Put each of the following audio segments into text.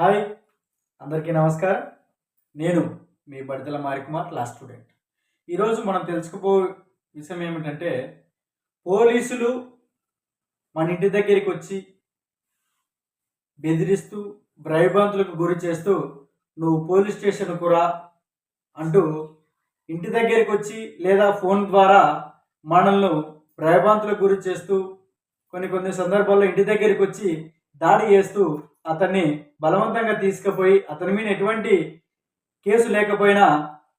Hi అందరికీ నమస్కారం. నేను మీ బడితల మారికుమార్ లా స్టూడెంట్. ఈరోజు మనం తెలుసుకోబో విషయం ఏమిటంటే పోలీసులు మన ఇంటి దగ్గరికి వచ్చి బెదిరిస్తూ భయభ్రాంతులకు గురి చేస్తూ నువ్వు పోలీస్ స్టేషన్కు రా అంటూ ఇంటి దగ్గరికి వచ్చి లేదా ఫోన్ ద్వారా మనల్ని భయభ్రాంతులకు గురి చేస్తూ కొన్ని కొన్ని సందర్భాల్లో ఇంటి దగ్గరికి వచ్చి దాడి చేస్తూ అతన్ని బలవంతంగా తీసుకుపోయి అతని మీద ఎటువంటి కేసు లేకపోయినా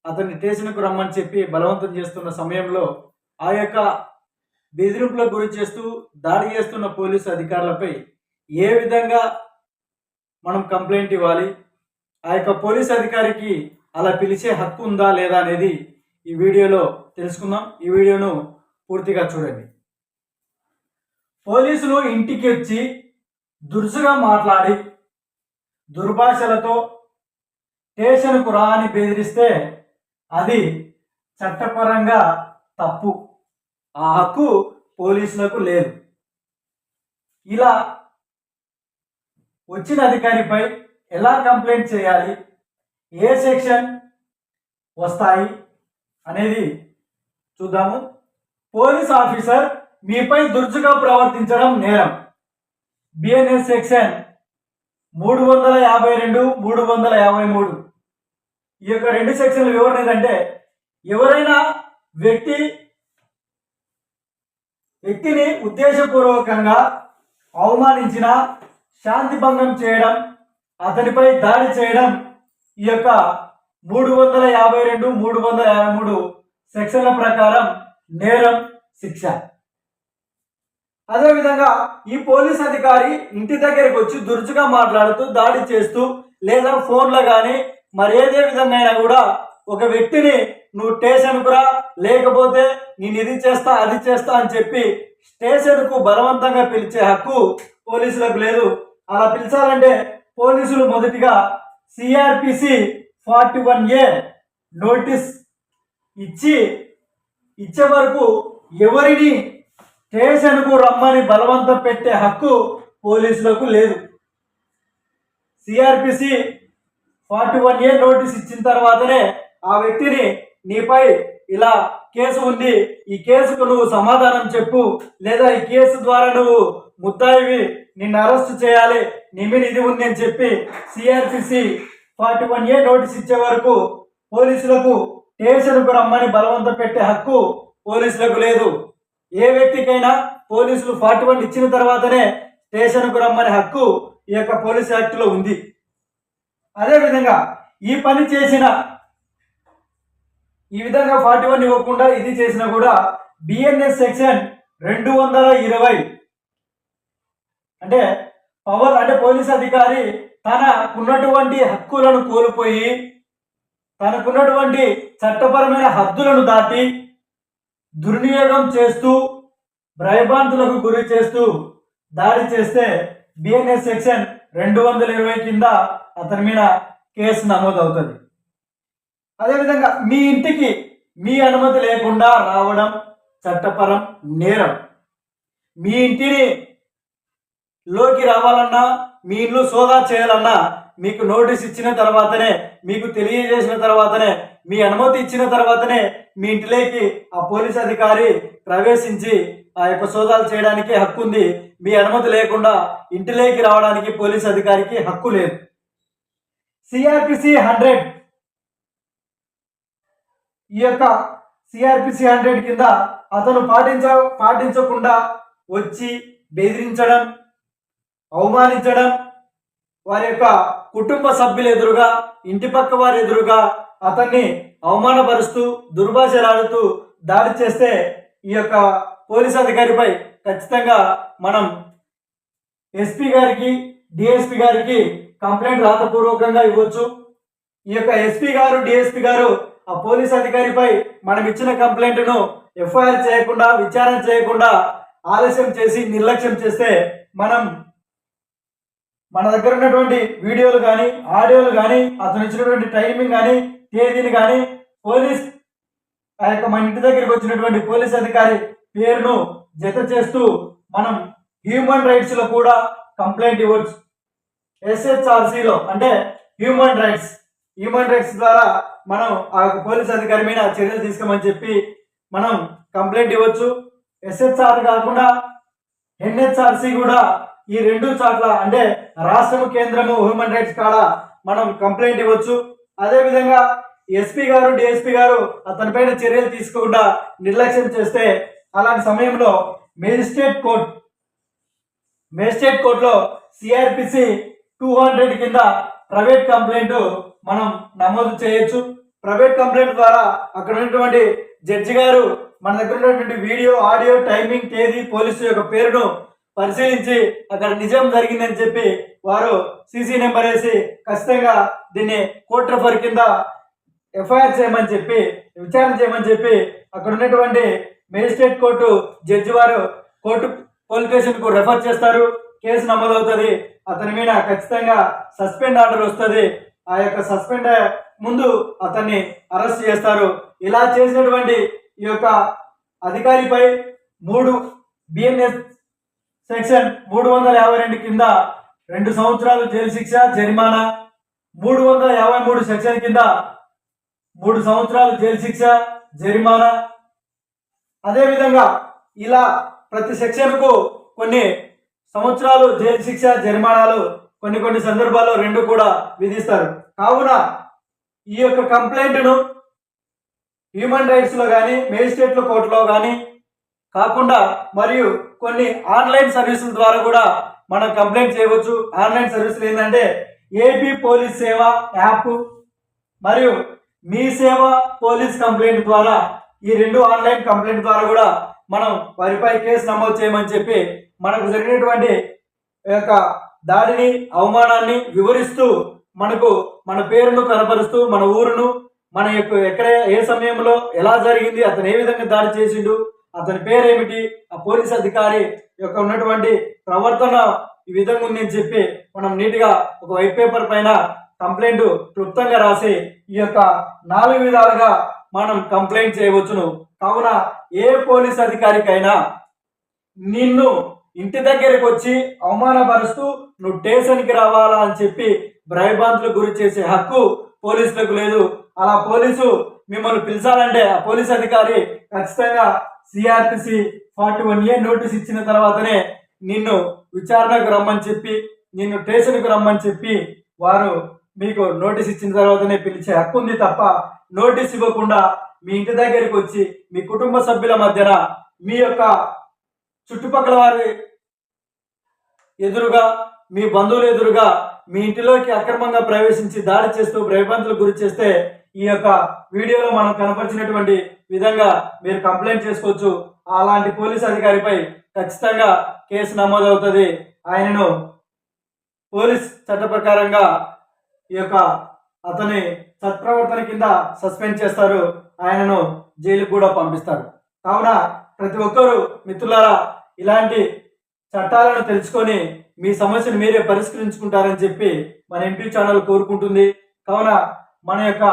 అతన్ని స్టేషన్కు రమ్మని చెప్పి బలవంతం చేస్తున్న సమయంలో ఆ యొక్క బెదిరింపులకు గురి చేస్తూ దాడి చేస్తున్న పోలీసు అధికారులపై ఏ విధంగా మనం కంప్లైంట్ ఇవ్వాలి? ఆ యొక్క పోలీస్ అధికారికి అలా పిలిచే హక్కు ఉందా లేదా అనేది ఈ వీడియోలో తెలుసుకుందాం. ఈ వీడియోను పూర్తిగా చూడండి. పోలీసులు ఇంటికి వచ్చి దురుసుగా మాట్లాడి దుర్భాషలతో స్టేషన్కు రా అని బెదిరిస్తే అది చట్టపరంగా తప్పు. ఆ హక్కు పోలీసులకు లేదు. ఇలా వచ్చిన అధికారిపై ఎలా కంప్లైంట్ చేయాలి? ఏ సెక్షన్ వస్తాయి అనేది చూద్దాము. పోలీస్ ఆఫీసర్ మీపై దుర్చుగా ప్రవర్తించడం నేరం. బిఎన్ఎస్ సెక్షన్ మూడు వందల యాభై రెండు మూడు వందల యాభై మూడు. ఈ యొక్క రెండు సెక్షన్ల వివరణ ఏంటంటే ఎవరైనా వ్యక్తి వ్యక్తిని ఉద్దేశపూర్వకంగా అవమానించిన శాంతి భంగం చేయడం అతనిపై దాడి చేయడం ఈ యొక్క మూడు వందల యాభై రెండు మూడు వందల యాభై మూడు సెక్షన్ల ప్రకారం నేరం శిక్ష. అదేవిధంగా ఈ పోలీస్ అధికారి ఇంటి దగ్గరికి వచ్చి దురుచుగా మాట్లాడుతూ దాడి చేస్తూ లేదా ఫోన్లో కానీ మరి ఏదే విధంగా అయినా కూడా ఒక వ్యక్తిని నువ్వు స్టేషన్కు రా లేకపోతే నేను ఇది చేస్తా అది చేస్తా అని చెప్పి స్టేషన్కు బలవంతంగా పిలిచే హక్కు పోలీసులకు లేదు. అలా పిలిచాలంటే పోలీసులు మొదటిగా CrPC forty one A notice ఇచ్చి ఇచ్చే వరకు ఎవరిని స్టేషన్కు రమ్మని బలవంతం పెట్టే హక్కు పోలీసులకు లేదు. CrPC forty one A notice ఇచ్చిన తర్వాతనే ఆ వ్యక్తిని నీపై ఇలా కేసు ఉంది. ఈ కేసుకు నువ్వు సమాధానం చెప్పు. లేదా ఈ కేసు ద్వారా నువ్వు ముద్దాయివి. నిన్ను అరెస్ట్ చేయాలి. నీ మీద ఇది ఉంది అని చెప్పి CrPC forty one A notice ఇచ్చే వరకు పోలీసులకు స్టేషన్కు రమ్మని బలవంతం పెట్టే హక్కు పోలీసులకు లేదు. ఏ వ్యక్తికైనా పోలీసులు ఫార్టీ వన్ ఇచ్చిన తర్వాతనే స్టేషన్కు రమ్మనే హక్కు ఈ యొక్క పోలీస్ యాక్ట్లో ఉంది. అదేవిధంగా ఈ పని చేసిన ఈ విధంగా ఫార్టీ వన్ ఇవ్వకుండా ఇది చేసినా కూడా బిఎన్ఎస్ సెక్షన్ రెండు వందల ఇరవై అంటే పవర్ అంటే పోలీస్ అధికారి తనకున్నటువంటి హక్కులను కోల్పోయి తనకున్నటువంటి చట్టపరమైన హద్దులను దాటి దుర్వినియోగం చేస్తూ భయభ్రాంతులకు గురి చేస్తూ దాడి చేస్తే బిఎన్ఎస్ సెక్షన్ రెండు వందల ఇరవై కింద అతని మీద కేసు నమోదవుతుంది. అదేవిధంగా మీ ఇంటికి మీ అనుమతి లేకుండా రావడం చట్టపరం నేరం. మీ ఇంటిని లోకి రావాలన్నా మీ ఇల్లు సోదా చేయాలన్నా మీకు నోటీస్ ఇచ్చిన తర్వాతనే మీకు తెలియజేసిన తర్వాతనే మీ అనుమతి ఇచ్చిన తర్వాతనే మీ ఇంటిలోకి ఆ పోలీస్ అధికారి ప్రవేశించి ఆ యొక్క సోదాలు చేయడానికి హక్కు ఉంది. మీ అనుమతి లేకుండా ఇంటిలోకి రావడానికి పోలీస్ అధికారికి హక్కు లేదు. సిఆర్పిసి హండ్రెడ్ ఈ యొక్క సిఆర్పిసి హండ్రెడ్ కింద అతను పాటించ పాటించకుండా వచ్చి బెదిరించడం అవమానించడం వారి యొక్క కుటుంబ సభ్యుల ఎదురుగా ఇంటి పక్క వారి ఎదురుగా అతన్ని అవమానపరుస్తూ దుర్భాషలాడుతూ దాడి చేస్తే ఈ యొక్క పోలీస్ అధికారిపై ఖచ్చితంగా మనం ఎస్పీ గారికి డిఎస్పి గారికి కంప్లైంట్ రాతపూర్వకంగా ఇవ్వచ్చు. ఈ యొక్క ఎస్పీ గారు డిఎస్పి గారు ఆ పోలీస్ అధికారిపై మనం ఇచ్చిన కంప్లైంట్ను ఎఫ్ఐఆర్ చేయకుండా విచారణ చేయకుండా ఆలస్యం చేసి నిర్లక్ష్యం చేస్తే మనం మన దగ్గర ఉన్నటువంటి వీడియోలు కానీ ఆడియోలు కానీ అతను ఇచ్చినటువంటి టైమింగ్ కానీ తేదీని కానీ పోలీస్ ఆ యొక్క మన ఇంటి దగ్గరికి వచ్చినటువంటి పోలీస్ అధికారి పేరును జత చేస్తూ మనం హ్యూమన్ రైట్స్లో కూడా కంప్లైంట్ ఇవ్వచ్చు. ఎస్హెచ్ఆర్సీలో అంటే హ్యూమన్ రైట్స్ హ్యూమన్ రైట్స్ ద్వారా మనం ఆ పోలీస్ అధికారి మీద చర్యలు తీసుకోమని చెప్పి మనం కంప్లైంట్ ఇవ్వచ్చు. ఎస్హెచ్ఆర్ కాకుండా ఎన్హెచ్ఆర్సి కూడా ఈ రెండు చోట్ల అంటే రాష్ట్రము కేంద్రము హ్యూమన్ రైట్స్ కాడ మనం కంప్లైంట్ ఇవ్వచ్చు. అదేవిధంగా ఎస్పీ గారు డిఎస్పీ గారు అతనిపైన చర్యలు తీసుకోకుండా నిర్లక్ష్యం చేస్తే అలాంటి సమయంలో మేజిస్ట్రేట్ కోర్ట్ మేజిస్ట్రేట్ కోర్టులో సిఆర్పిసి టూ హండ్రెడ్ కింద ప్రైవేట్ కంప్లైంట్ మనం నమోదు చేయొచ్చు. ప్రైవేట్ కంప్లైంట్ ద్వారా అక్కడ ఉన్నటువంటి జడ్జి గారు మన దగ్గర ఉన్నటువంటి వీడియో ఆడియో టైమింగ్ తేదీ పోలీసు యొక్క పేరును పరిశీలించి అక్కడ నిజం జరిగిందని చెప్పి వారు సీసీ నెంబర్ వేసి ఖచ్చితంగా దీన్ని కోర్టు రెఫర్ కింద ఎఫ్ఐఆర్ చేయమని చెప్పి విచారణ చేయమని చెప్పి అక్కడ ఉన్నటువంటి మేజిస్ట్రేట్ కోర్టు జడ్జి వారు కోర్టు పోలీస్ స్టేషన్కు రెఫర్ చేస్తారు. కేసు నమోదవుతుంది. అతని మీద ఖచ్చితంగా సస్పెండ్ ఆర్డర్ వస్తుంది. ఆ యొక్క సస్పెండ్ ముందు అతన్ని అరెస్ట్ చేస్తారు. ఇలా చేసినటువంటి ఈ యొక్క అధికారిపై మూడు బిఎన్ఎస్ సెక్షన్ మూడు వందల యాభై రెండు కింద రెండు సంవత్సరాలు జైలు శిక్ష జరిమానా. మూడు వందల యాభై మూడు సెక్షన్ కింద మూడు సంవత్సరాలు జైలు శిక్ష జరిమానా. అదేవిధంగా ఇలా ప్రతి సెక్షన్కు కొన్ని సంవత్సరాలు జైలు శిక్ష జరిమానాలు కొన్ని కొన్ని సందర్భాల్లో రెండు కూడా విధిస్తారు. కావున ఈ యొక్క కంప్లైంట్ను హ్యూమన్ రైట్స్లో కానీ మేజిస్ట్రేట్ల కోర్టులో కానీ కాకుండా మరియు కొన్ని ఆన్లైన్ సర్వీసుల ద్వారా కూడా మనం కంప్లైంట్ చేయవచ్చు. ఆన్లైన్ సర్వీసులు ఏంటంటే ఏపీ పోలీస్ సేవ యాప్ మరియు మీ సేవ పోలీస్ కంప్లైంట్ ద్వారా ఈ రెండు ఆన్లైన్ కంప్లైంట్ ద్వారా కూడా మనం వారిపై కేసు నమోదు చేయమని చెప్పి మనకు జరిగినటువంటి యొక్క దాడిని అవమానాన్ని వివరిస్తూ మనకు మన పేరును కనపరుస్తూ మన ఊరును మన యొక్క ఎక్కడ ఏ సమయంలో ఎలా జరిగింది అతను ఏ విధంగా దాడి చేసిండు అతని పేరేమిటి? ఆ పోలీస్ అధికారి యొక్క ఉన్నటువంటి ప్రవర్తన ఈ విధంగా ఉందని చెప్పి మనం నీట్గా ఒక వైట్ పేపర్ పైన కంప్లైంట్ క్లుప్తంగా రాసి ఈ యొక్క నాలుగు విధాలుగా మనం కంప్లైంట్ చేయవచ్చును. కావున ఏ పోలీస్ అధికారికైనా నిన్ను ఇంటి దగ్గరికి వచ్చి అవమానపరుస్తూ నువ్వు స్టేషన్కి రావాలా అని చెప్పి భయభ్రాంతులకు గురి చేసే హక్కు పోలీసులకు లేదు. అలా పోలీసు మిమ్మల్ని పిలిచాలంటే ఆ పోలీస్ అధికారి ఖచ్చితంగా CRTC forty one A notice ఇచ్చిన తర్వాతనే నిన్ను విచారణకు రమ్మని చెప్పి నిన్ను స్టేషన్కు రమ్మని చెప్పి వారు మీకు నోటీస్ ఇచ్చిన తర్వాతనే పిలిచే హక్కు ఉంది తప్ప నోటీస్ ఇవ్వకుండా మీ ఇంటి దగ్గరికి వచ్చి మీ కుటుంబ సభ్యుల మధ్యన మీ యొక్క చుట్టుపక్కల వారి ఎదురుగా మీ బంధువులు ఎదురుగా మీ ఇంటిలోకి అక్రమంగా ప్రవేశించి దాడి చేస్తూ భయభ్రాంతులకు గురి చేస్తే ఈ యొక్క వీడియోలో మనం కనపరిచినటువంటి విధంగా మీరు కంప్లైంట్ చేసుకోవచ్చు. అలాంటి పోలీస్ అధికారిపై ఖచ్చితంగా కేసు నమోదవుతుంది. ఆయనను పోలీస్ చట్ట ప్రకారంగా ఈ యొక్క అతని సత్ప్రవర్తన కింద సస్పెండ్ చేస్తారు. ఆయనను జైలుకు కూడా పంపిస్తారు. కావున ప్రతి ఒక్కరూ మిత్రులారా ఇలాంటి చట్టాలను తెలుసుకొని మీ సమస్యను మీరే పరిష్కరించుకుంటారని చెప్పి మన ఎంపీ ఛానల్ కోరుకుంటుంది. కావున మన యొక్క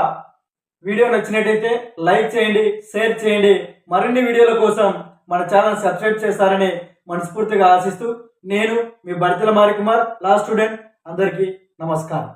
వీడియో నచ్చినట్టయితే లైక్ చేయండి షేర్ చేయండి. మరిన్ని వీడియోల కోసం మన ఛానల్ సబ్స్క్రైబ్ చేస్తారని మనస్ఫూర్తిగా ఆశిస్తూ నేను మీ భర్తల మారి కుమార్ లా స్టూడెంట్ అందరికీ నమస్కారం.